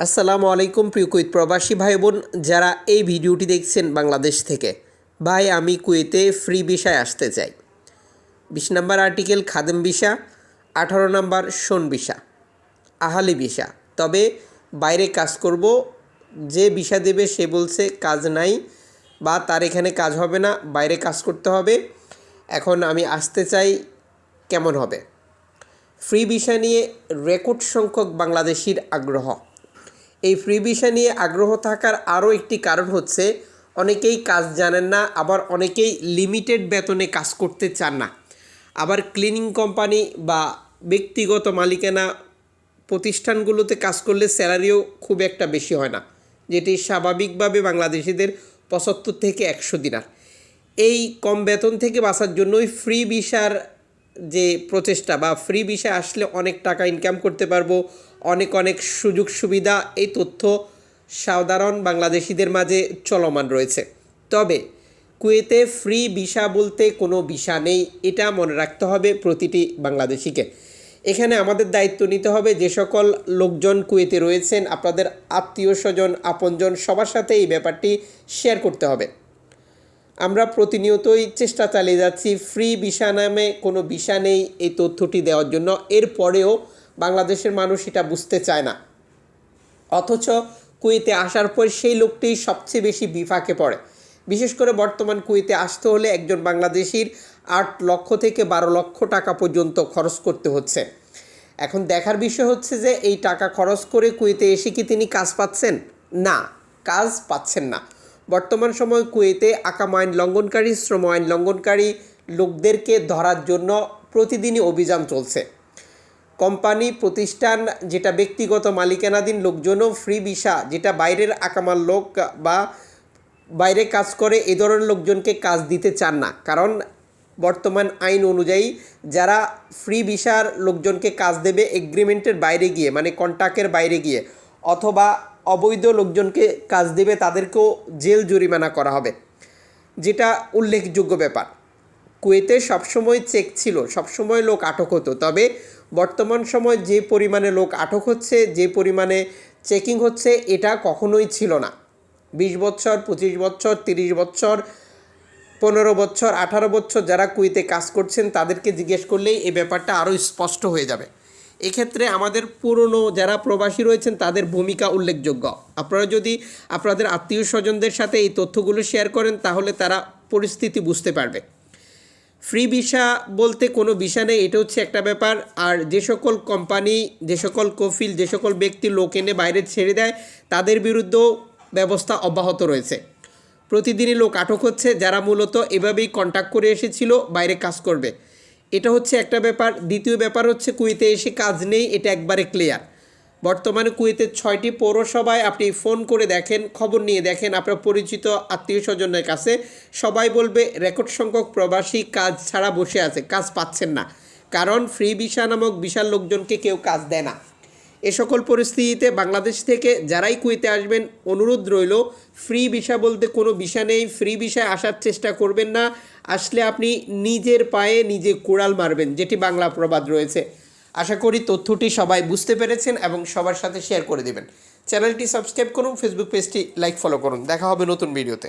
আসসালামু আলাইকুম প্রিয় কুয়েত প্রবাসী ভাই বোন যারা এই ভিডিওটি দেখছেন বাংলাদেশ থেকে। ভাই, আমি কুয়েতে ফ্রি ভিসায় আসতে চাই। বিশ নম্বর আর্টিকেল, খাদেম ভিসা। আঠারো নম্বর শোন ভিসা। আহালি ভিসা। তবে বাইরে কাজ করব, যে ভিসা দেবে সে বলছে কাজ নাই বা তার এখানে কাজ হবে না, বাইরে কাজ করতে হবে। এখন আমি আসতে চাই কেমন হবে? ফ্রি ভিসা নিয়ে রেকর্ড সংখ্যক বাংলাদেশির আগ্রহ। এই ফ্রি ভিসা নিয়ে আগ্রহ থাকার আরও একটি কারণ হচ্ছে অনেকেই কাজ জানেন না, আবার অনেকেই লিমিটেড বেতনে কাজ করতে চান না। আবার ক্লিনিং কোম্পানি বা ব্যক্তিগত মালিকানা প্রতিষ্ঠানগুলোতে কাজ করলে স্যালারিও খুব একটা বেশি হয় না, যেটি স্বাভাবিকভাবে বাংলাদেশিদের পঁচাত্তর থেকে একশো দিনার। এই কম বেতন থেকে বাঁচার জন্যই ফ্রি ভিসার যে প্রচেষ্টা বা ফ্রি ভিসা আসলে অনেক টাকা ইনকাম করতে পারব, অনেক অনেক সুযোগ সুবিধা এই তথ্য সাধারণ বাংলাদেশিদের মাঝে চলমান রয়েছে। তবে কুয়েতে ফ্রি ভিসা বলতে কোনো ভিসা নেই, এটা মনে রাখতে হবে প্রতিটি বাংলাদেশিকে। এখানে আমাদের দায়িত্ব নিতে হবে যে সকল লোকজন কুয়েতে রয়েছেন, আপনাদের আত্মীয় স্বজন, আপনজন সবার সাথে এই ব্যাপারটি শেয়ার করতে হবে। আমরা প্রতিনিয়তই চেষ্টা চালিয়ে যাচ্ছি। ফ্রি ভিসা নামে কোনো ভিসা নেই এই তথ্যটি দেওয়ার জন্য। এরপরেও বাংলাদেশের মানুষ এটা বুঝতে চায় না। অথচ কুয়েতে আসার পর সেই লোকটি সবচেয়ে বেশি বিফাকে পড়ে। বিশেষ করে বর্তমান কুয়েতে আসতে হলে একজন বাংলাদেশির আট লক্ষ থেকে বারো লক্ষ টাকা পর্যন্ত খরচ করতে হচ্ছে। এখন দেখার বিষয় হচ্ছে যে, এই টাকা খরচ করে কুয়েতে এসে কি তিনি কাজ পাচ্ছেন? না, কাজ পাচ্ছেন না। বর্তমান সময় কুয়েতে আকাম আইন লঙ্ঘনকারী, শ্রম আইন লঙ্ঘনকারী লোকদেরকে ধরার জন্য প্রতিদিনই অভিযান চলছে। কোম্পানি, প্রতিষ্ঠান যেটা ব্যক্তিগত মালিকানাধীন লোকজনও ফ্রি ভিসা, যেটা বাইরের আকামার লোক বা বাইরে কাজ করে, এ ধরনের লোকজনকে কাজ দিতে চান না। কারণ বর্তমান আইন অনুযায়ী যারা ফ্রি ভিসার লোকজনকে কাজ দেবে এগ্রিমেন্টের বাইরে গিয়ে মানে কন্ট্রাক্টের বাইরে গিয়ে, অথবা অবৈধ লোকজনকে কাজ দেবে, তাদেরকেও জেল জরিমানা করা হবে। যেটা উল্লেখযোগ্য ব্যাপার। কুয়েতে সবসময় চেক ছিল, সবসময় লোক আটক হতো। তবে বর্তমান সময় যে পরিমাণে লোক আটক হচ্ছে, যে পরিমাণে চেকিং হচ্ছে, এটা কখনোই ছিল না। বিশ বছর, পঁচিশ বছর, তিরিশ বছর, পনেরো বছর, আঠারো বছর যারা কুইতে কাজ করছেন, তাদেরকে জিজ্ঞেস করলেই এই ব্যাপারটা আরও স্পষ্ট হয়ে যাবে। এক্ষেত্রে আমাদের পুরনো যারা প্রবাসী রয়েছেন, তাদের ভূমিকা উল্লেখযোগ্য। আপনারা যদি আপনাদের আত্মীয় স্বজনদের সাথে এই তথ্যগুলো শেয়ার করেন, তাহলে তারা পরিস্থিতি বুঝতে পারবে। ফ্রি ভিসা বলতে কোনো ভিসা নেই, এটা হচ্ছে একটা ব্যাপার। আর যে সকল কোম্পানি যে সকল কফিল, যে সকল ব্যক্তি লোক এনে বাইরে ছেড়ে দেয়, তাদের বিরুদ্ধেও ব্যবস্থা অব্যাহত রয়েছে। প্রতিদিনই লোক আটক হচ্ছে, যারা মূলত এভাবেই কন্ট্যাক্ট করে এসেছিল, বাইরে কাজ করবে। এটা হচ্ছে একটা ব্যাপার। দ্বিতীয় ব্যাপার হচ্ছে কুয়েতে এসে কাজ নেই, এটা একবারে ক্লিয়ার বর্তমানে কুয়েতের ছয়টি পৌরসভায় আপনি ফোন করে দেখেন, খবর নিয়ে দেখেন, আপনার পরিচিত আত্মীয় স্বজনের কাছে। সবাই বলবে রেকর্ড সংখ্যক প্রবাসী কাজ ছাড়া বসে আছে, কাজ পাচ্ছেন না। কারণ ফ্রি ভিসা নামক বিশাল লোকজনকে কেউ কাজ দেয় না। এ সকল পরিস্থিতিতে বাংলাদেশ থেকে যারাই কুয়েতে আসবেন, অনুরোধ রইল, ফ্রি ভিসা বলতে কোনো ভিসা নেই, ফ্রি ভিসায় আসার চেষ্টা করবেন না, আসলে আপনি নিজের পায়ে নিজে কোড়াল মারবেন, যেটি বাংলা প্রবাদ রয়েছে। আশা করি তথ্যটি সবাই বুঝতে পেরেছেন এবং সবার সাথে শেয়ার করে দেবেন। চ্যানেলটি সাবস্ক্রাইব করুন ফেসবুক পেজটি লাইক ফলো করুন। দেখা হবে নতুন ভিডিওতে